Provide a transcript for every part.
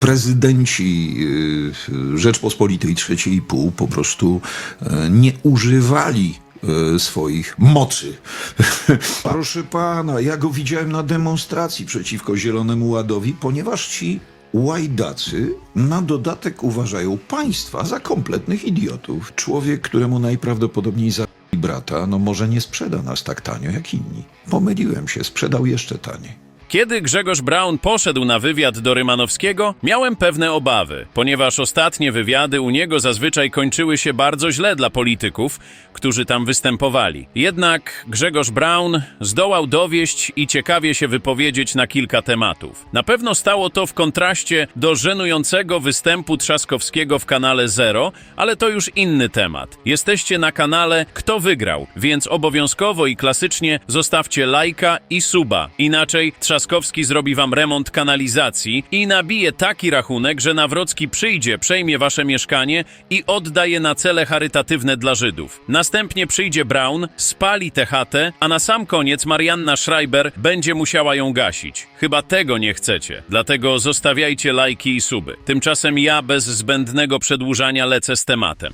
prezydenci y, Rzeczpospolitej trzeciej i pół po prostu e, nie używali e, swoich mocy. Proszę pana, ja go widziałem na demonstracji przeciwko Zielonemu Ładowi, ponieważ ci łajdacy na dodatek uważają państwa za kompletnych idiotów. Człowiek, któremu najprawdopodobniej za brata, no może nie sprzeda nas tak tanio jak inni. Pomyliłem się, sprzedał jeszcze taniej. Kiedy Grzegorz Braun poszedł na wywiad do Rymanowskiego, miałem pewne obawy, ponieważ ostatnie wywiady u niego zazwyczaj kończyły się bardzo źle dla polityków, którzy tam występowali. Jednak Grzegorz Braun zdołał dowieść i ciekawie się wypowiedzieć na kilka tematów. Na pewno stało to w kontraście do żenującego występu Trzaskowskiego w kanale Zero, ale to już inny temat. Jesteście na kanale Kto wygrał, więc obowiązkowo i klasycznie zostawcie lajka i suba. Inaczej Trzaskowski zrobi wam remont kanalizacji i nabije taki rachunek, że Nawrocki przyjdzie, przejmie wasze mieszkanie i odda je na cele charytatywne dla Żydów. Następnie przyjdzie Braun, spali tę chatę, a na sam koniec Marianna Schreiber będzie musiała ją gasić. Chyba tego nie chcecie, dlatego zostawiajcie lajki i suby. Tymczasem ja bez zbędnego przedłużania lecę z tematem.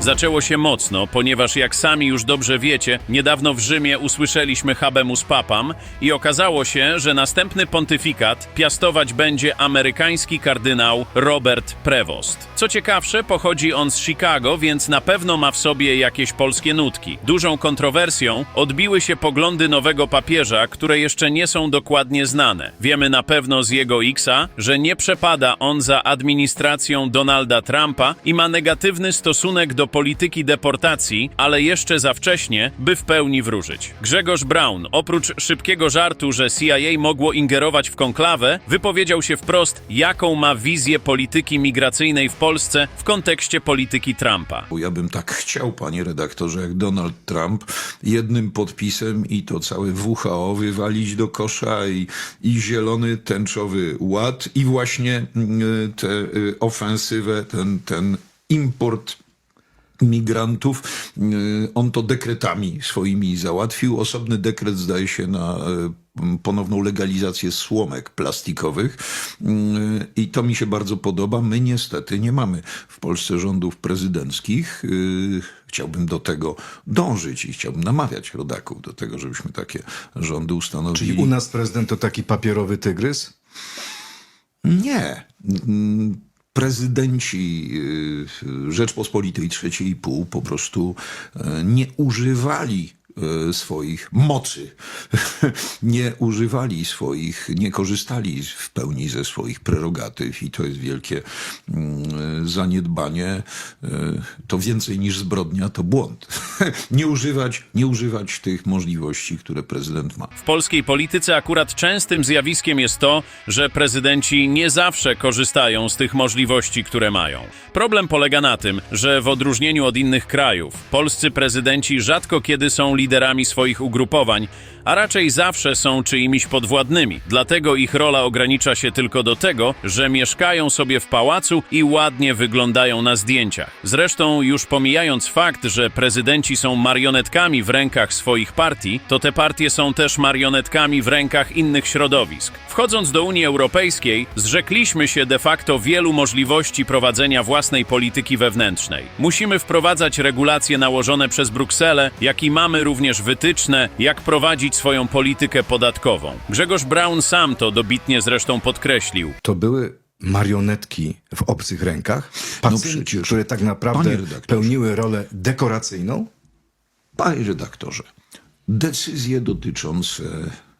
Zaczęło się mocno, ponieważ jak sami już dobrze wiecie, niedawno w Rzymie usłyszeliśmy habemus papam i okazało się, że następny pontyfikat piastować będzie amerykański kardynał Robert Prevost. Co ciekawsze, pochodzi on z Chicago, więc na pewno ma w sobie jakieś polskie nutki. Dużą kontrowersją odbiły się poglądy nowego papieża, które jeszcze nie są dokładnie znane. Wiemy na pewno z jego Xa, że nie przepada on za administracją Donalda Trumpa i ma negatywny stosunek do polityki deportacji, ale jeszcze za wcześnie, by w pełni wróżyć. Grzegorz Brown, oprócz szybkiego żartu, że CIA mogło ingerować w konklawę, wypowiedział się wprost, jaką ma wizję polityki migracyjnej w Polsce w kontekście polityki Trumpa. Ja bym tak chciał, panie redaktorze, jak Donald Trump, jednym podpisem i to całe WHO wywalić do kosza i, i zielony tęczowy ład i właśnie y, tę y, ofensywę, ten, ten import migrantów. Y, On to dekretami swoimi załatwił. Osobny dekret zdaje się na y, ponowną legalizację słomek plastikowych Y, i to mi się bardzo podoba. My niestety nie mamy w Polsce rządów prezydenckich. Chciałbym do tego dążyć i chciałbym namawiać rodaków do tego, żebyśmy takie rządy ustanowili. Czyli u nas prezydent to taki papierowy tygrys? Nie. Prezydenci y, Rzeczpospolitej trzeciej i pół po prostu e, nie używali swoich mocy, nie używali swoich, nie korzystali w pełni ze swoich prerogatyw i to jest wielkie mm, zaniedbanie. E, To więcej niż zbrodnia, to błąd. Nie używać, nie używać tych możliwości, które prezydent ma. W polskiej polityce akurat częstym zjawiskiem jest to, że prezydenci nie zawsze korzystają z tych możliwości, które mają. Problem polega na tym, że w odróżnieniu od innych krajów, polscy prezydenci rzadko kiedy są liderami swoich ugrupowań, a raczej zawsze są czyimiś podwładnymi. Dlatego ich rola ogranicza się tylko do tego, że mieszkają sobie w pałacu i ładnie wyglądają na zdjęciach. Zresztą, już pomijając fakt, że prezydenci są marionetkami w rękach swoich partii, to te partie są też marionetkami w rękach innych środowisk. Wchodząc do Unii Europejskiej, zrzekliśmy się de facto wielu możliwości prowadzenia własnej polityki wewnętrznej. Musimy wprowadzać regulacje nałożone przez Brukselę, jak i mamy również wytyczne, jak prowadzić swoją politykę podatkową. Grzegorz Braun sam to dobitnie zresztą podkreślił. To były marionetki w obcych rękach? Pacynki, przecież, które tak naprawdę pełniły rolę dekoracyjną? Panie redaktorze, decyzje dotyczące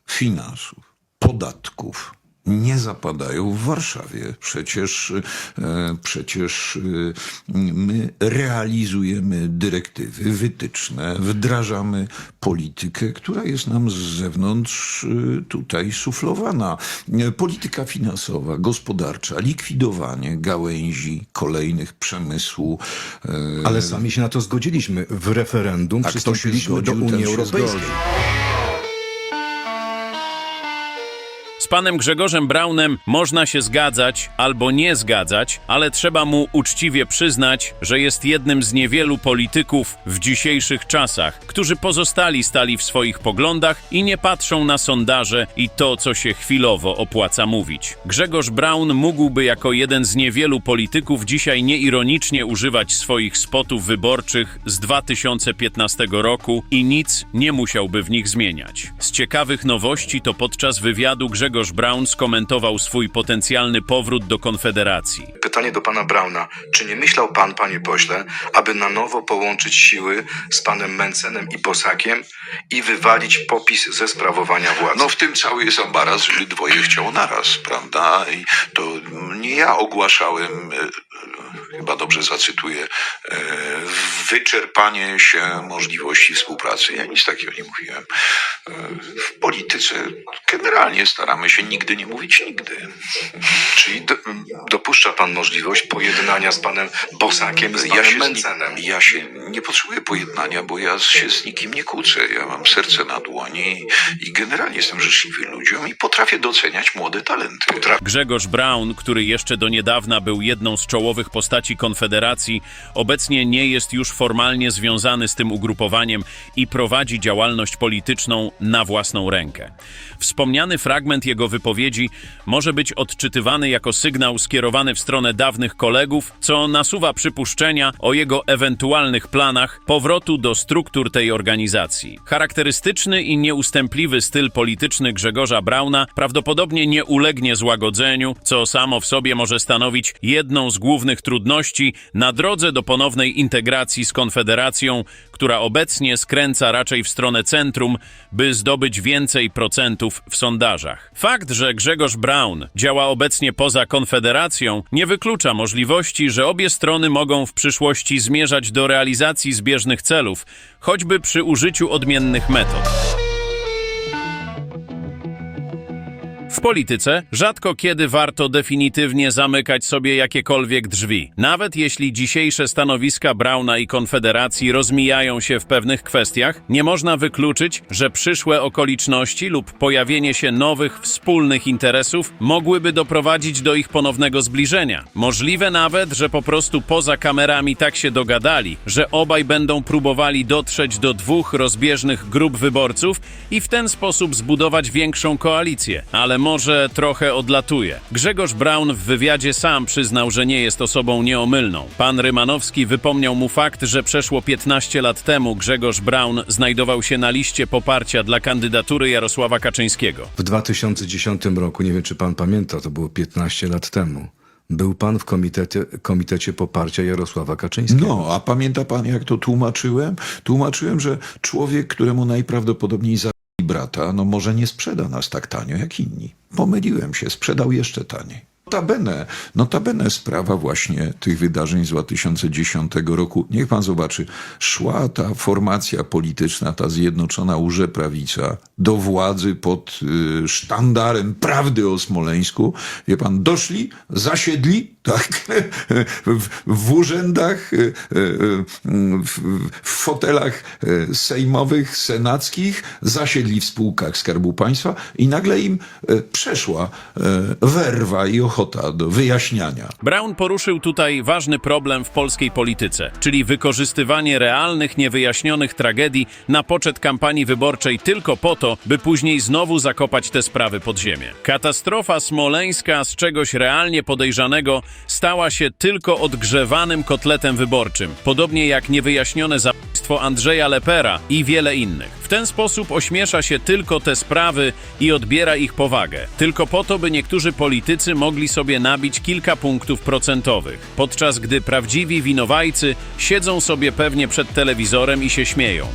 finansów, podatków nie zapadają w Warszawie. Przecież, e, przecież e, my realizujemy dyrektywy, wytyczne, wdrażamy politykę, która jest nam z zewnątrz e, tutaj suflowana. Polityka finansowa, gospodarcza, likwidowanie gałęzi kolejnych przemysłu. Ale sami się na to zgodziliśmy. W referendum się przystąpiliśmy do Unii Europejskiej. Z panem Grzegorzem Braunem można się zgadzać albo nie zgadzać, ale trzeba mu uczciwie przyznać, że jest jednym z niewielu polityków w dzisiejszych czasach, którzy pozostali stali w swoich poglądach i nie patrzą na sondaże i to, co się chwilowo opłaca mówić. Grzegorz Braun mógłby jako jeden z niewielu polityków dzisiaj nieironicznie używać swoich spotów wyborczych z 2015 roku i nic nie musiałby w nich zmieniać. Z ciekawych nowości to podczas wywiadu Grzegorz Braun skomentował swój potencjalny powrót do Konfederacji. Pytanie do pana Brauna. Czy nie myślał pan, panie pośle, aby na nowo połączyć siły z panem Mencenem i Bosakiem i wywalić popis ze sprawowania władzy? No w tym cały jest ambaraz, żeby dwoje chciało naraz, prawda? I to nie ja ogłaszałem, e, e, chyba dobrze zacytuję, e, wyczerpanie się możliwości współpracy. Ja nic takiego nie mówiłem. W polityce generalnie staramy się nigdy nie mówić nigdy. Czyli do, dopuszcza pan możliwość pojednania z panem Bosakiem, z Ja panem się, z Mencenem? ja się nie potrzebuję pojednania, bo ja się z nikim nie kłócę. Ja mam serce na dłoni i generalnie jestem życzliwy ludziom i potrafię doceniać młode talenty. Grzegorz Braun, który jeszcze do niedawna był jedną z czołowych postaci Konfederacji, obecnie nie jest już formalnie związany z tym ugrupowaniem i prowadzi działalność polityczną na własną rękę. Wspomniany fragment jego wypowiedzi może być odczytywany jako sygnał skierowany w stronę dawnych kolegów, co nasuwa przypuszczenia o jego ewentualnych planach powrotu do struktur tej organizacji. Charakterystyczny i nieustępliwy styl polityczny Grzegorza Brauna prawdopodobnie nie ulegnie złagodzeniu, co samo w sobie może stanowić jedną z głównych trudności na drodze do ponownej integracji z Konfederacją, która obecnie skręca raczej w stronę centrum, by zdobyć więcej procentów w sondażach. Fakt, że Grzegorz Braun działa obecnie poza Konfederacją, nie wyklucza możliwości, że obie strony mogą w przyszłości zmierzać do realizacji zbieżnych celów, choćby przy użyciu odmiennych metod. W polityce rzadko kiedy warto definitywnie zamykać sobie jakiekolwiek drzwi. Nawet jeśli dzisiejsze stanowiska Brauna i Konfederacji rozmijają się w pewnych kwestiach, nie można wykluczyć, że przyszłe okoliczności lub pojawienie się nowych wspólnych interesów mogłyby doprowadzić do ich ponownego zbliżenia. Możliwe nawet, że po prostu poza kamerami tak się dogadali, że obaj będą próbowali dotrzeć do dwóch rozbieżnych grup wyborców i w ten sposób zbudować większą koalicję. Ale może trochę odlatuje. Grzegorz Braun w wywiadzie sam przyznał, że nie jest osobą nieomylną. Pan Rymanowski wypomniał mu fakt, że przeszło 15 lat temu Grzegorz Braun znajdował się na liście poparcia dla kandydatury Jarosława Kaczyńskiego. W 2010 roku, nie wiem czy pan pamięta, to było 15 lat temu, był pan w komitecie, komitecie poparcia Jarosława Kaczyńskiego. No, a pamięta pan, jak to tłumaczyłem? Tłumaczyłem, że człowiek, któremu najprawdopodobniej zabili brata, no może nie sprzeda nas tak tanio jak inni. Pomyliłem się, sprzedał jeszcze taniej. Notabene, notabene sprawa właśnie tych wydarzeń z 2010 roku. Niech pan zobaczy, szła ta formacja polityczna, ta zjednoczona łże prawica do władzy pod y, sztandarem prawdy o Smoleńsku. Wie pan, doszli, zasiedli, tak, w, urzędach, y, y, w, fotelach y, sejmowych, senackich, zasiedli w spółkach Skarbu Państwa i nagle im przeszła werwa i ochota do wyjaśniania. Brown poruszył tutaj ważny problem w polskiej polityce, czyli wykorzystywanie realnych, niewyjaśnionych tragedii na poczet kampanii wyborczej tylko po to, by później znowu zakopać te sprawy pod ziemię. Katastrofa smoleńska z czegoś realnie podejrzanego stała się tylko odgrzewanym kotletem wyborczym, podobnie jak niewyjaśnione zabójstwo Andrzeja Lepera i wiele innych. W ten sposób ośmiesza się tylko te sprawy i odbiera ich powagę, tylko po to, by niektórzy politycy mogli sobie nabić kilka punktów procentowych, podczas gdy prawdziwi winowajcy siedzą sobie pewnie przed telewizorem i się śmieją.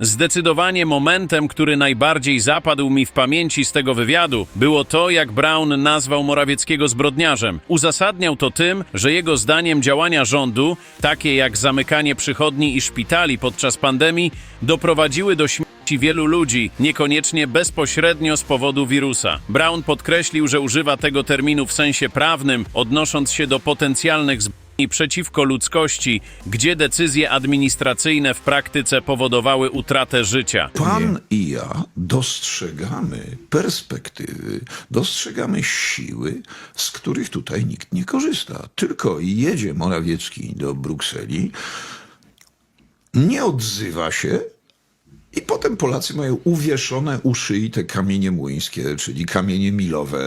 Zdecydowanie momentem, który najbardziej zapadł mi w pamięci z tego wywiadu, było to, jak Brown nazwał Morawieckiego zbrodniarzem. Uzasadniał to tym, że jego zdaniem działania rządu, takie jak zamykanie przychodni i szpitali podczas pandemii, doprowadziły do śmierci wielu ludzi, niekoniecznie bezpośrednio z powodu wirusa. Brown podkreślił, że używa tego terminu w sensie prawnym, odnosząc się do potencjalnych zbrodni i przeciwko ludzkości, gdzie decyzje administracyjne w praktyce powodowały utratę życia. Pan i ja dostrzegamy perspektywy, dostrzegamy siły, z których tutaj nikt nie korzysta. Tylko jedzie Morawiecki do Brukseli, nie odzywa się i potem Polacy mają uwieszone u szyi te kamienie młyńskie, czyli kamienie milowe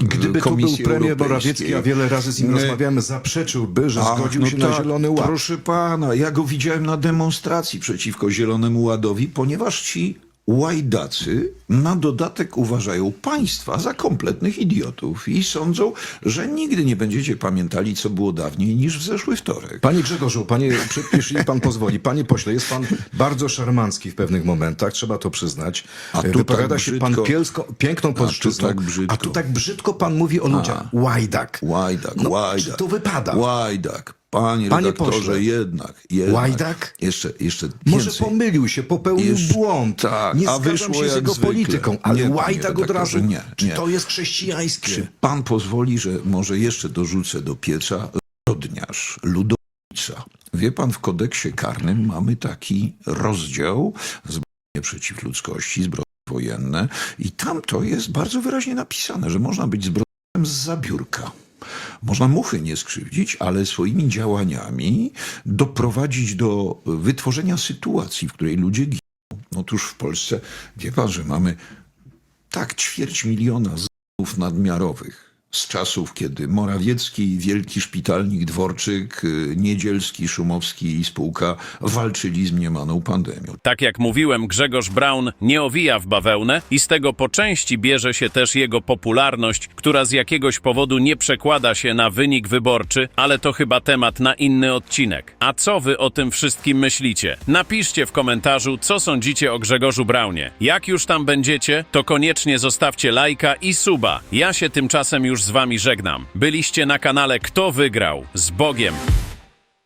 e, Gdyby tu był Komisji premier. Morawiecki, a wiele razy z nim Nie. rozmawiamy, zaprzeczyłby, że Ach, zgodził no się na tak, Zielony Ład. Proszę pana, ja go widziałem na demonstracji przeciwko Zielonemu Ładowi, ponieważ ci łajdacy na dodatek uważają państwa za kompletnych idiotów i sądzą, że nigdy nie będziecie pamiętali, co było dawniej niż w zeszły wtorek. Panie Grzegorzu, panie, jeśli pan pozwoli, panie pośle, jest pan bardzo szarmancki w pewnych momentach, trzeba to przyznać. A tu Wypowiada tak się brzydko. pan pielsko, piękną polszczyzną, tak brzydko. a tu tak brzydko pan mówi o ludziach. Łajdak. Łajdak, No, łajdak. to wypada? Łajdak. Panie, Panie redaktorze, pośle. jednak, jednak. Łajdak? Jeszcze, jeszcze Może więcej. pomylił się, popełnił Jeszcze- błąd. tak, nie a zgadzam wyszło się z jak jego zwykle. polityką, ale Nie, panie łajdak od redaktorze, razu. nie, Czy nie. to jest chrześcijańskie? Czy pan pozwoli, że może jeszcze dorzucę do pieca zbrodniarz, ludowca? Wie pan, w kodeksie karnym mamy taki rozdział zbrodnie przeciw ludzkości, zbrodnie wojenne i tam to jest bardzo wyraźnie napisane, że można być zbrodniarzem z zabiórka. Można muchy nie skrzywdzić, ale swoimi działaniami doprowadzić do wytworzenia sytuacji, w której ludzie giną. Otóż w Polsce, wie pan, że mamy tak ćwierć miliona zgonów nadmiarowych z czasów, kiedy Morawiecki, Wielki Szpitalnik Dworczyk, y, Niedzielski, Szumowski i spółka walczyli z mniemaną pandemią. Tak jak mówiłem, Grzegorz Braun nie owija w bawełnę i z tego po części bierze się też jego popularność, która z jakiegoś powodu nie przekłada się na wynik wyborczy, ale to chyba temat na inny odcinek. A co wy o tym wszystkim myślicie? Napiszcie w komentarzu, co sądzicie o Grzegorzu Braunie. Jak już tam będziecie, to koniecznie zostawcie lajka i suba. Ja się tymczasem już z wami żegnam. Byliście na kanale Kto Wygrał? Z Bogiem!